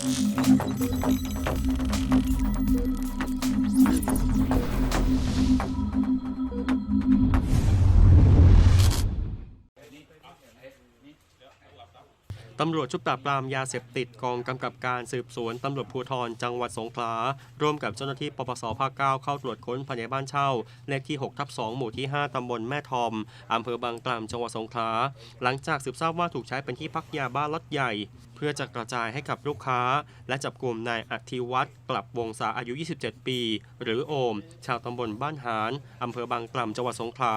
Thank you. ตำรวจชุดปราบปรามยาเสพติดกองกำกับการสืบสวนตำรวจภูธรจังหวัดสงขลา ร่วมกับเจ้าหน้าที่ปปสภาคเก้าเข้าตรวจค้นภายในบ้านเช่า เลขที่6ทับ2หมู่ที่ 5 ตำบลแม่ทอม อำเภอบางกล่ำจังหวัดสงขลา หลังจากสืบทราบว่าถูกใช้เป็นที่พักยาบ้าล็อตใหญ่ เพื่อจะกระจายให้กับลูกค้า และจับกลุ่มนายอธิวัตรกลับวงศาอายุ 27 ปี หรือโอม ชาวตำบลบ้านหานอำเภอบางกล่ำจังหวัดสงขลา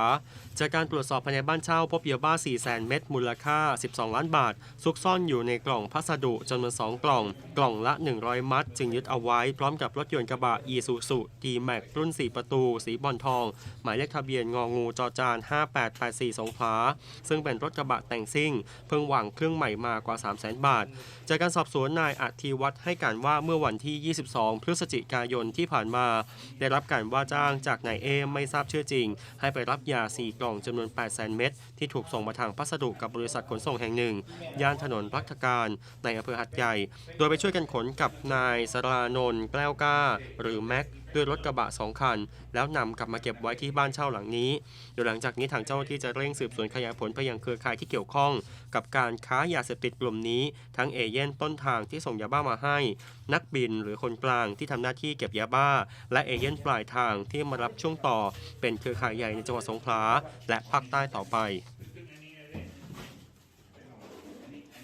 จากการตรวจสอบภายในบ้านเช่าพบยาบ้า400,000 เม็ดมูลค่า 12 ล้านบาทซุกซ่อนอนอยู่ในกล่องพัสดุจำนวน2กล่อง กล่องละ 100 มัด จึงยึดเอาไว้ พร้อมกับรถยนต์กระบะ e s u z u d m a x รุ่น 4 ประตู สีบอลทอง หมายเลขทะเบียนงองูจอจาน 5884 สงขลาซึ่งเป็นรถกระบะแต่งซิ่ง เพิ่งวางเครื่องใหม่มากว่า 300,000 บาท จากการสอบสวนนายอัธิวัตรให้การว่าเมื่อวันที่ 22 พฤศจิกายนที่ผ่านมา ได้รับการว่าจ้างจากนายเอไม่ทราบชื่อจริง ให้ไปรับยา 4 กล่องจำนวน 800,000 เม็ดที่ถูกส่งมาทางพัสดุกับบริษัทขนส่งแห่งหนึ่งย่านถนนรัฐการในอำเภอหัดใหญ่ โดยไปช่วยกันขนกับนายสรานนท์แกล้วกล้า หรือแม็กด้วยรถกระบะสองคัน แล้วนำกลับมาเก็บไว้ที่บ้านเช่าหลังนี้โดยหลังจากนี้ทางเจ้าหน้าที่จะเร่งสืบสวนขยายผลไปยังเครือข่ายที่เกี่ยวข้อง กับการค้ายาเสพติดกลุ่มนี้ทั้งเอเย่นต้นทางที่ส่งยาบ้ามาให้ นักบินหรือคนกลางที่ทำหน้าที่เก็บยาบ้า และเอเย่นปลายทางที่มารับช่วงต่อ เป็นเครือข่ายใหญ่ในจังหวัดสงขลาและภาคใต้ต่อไป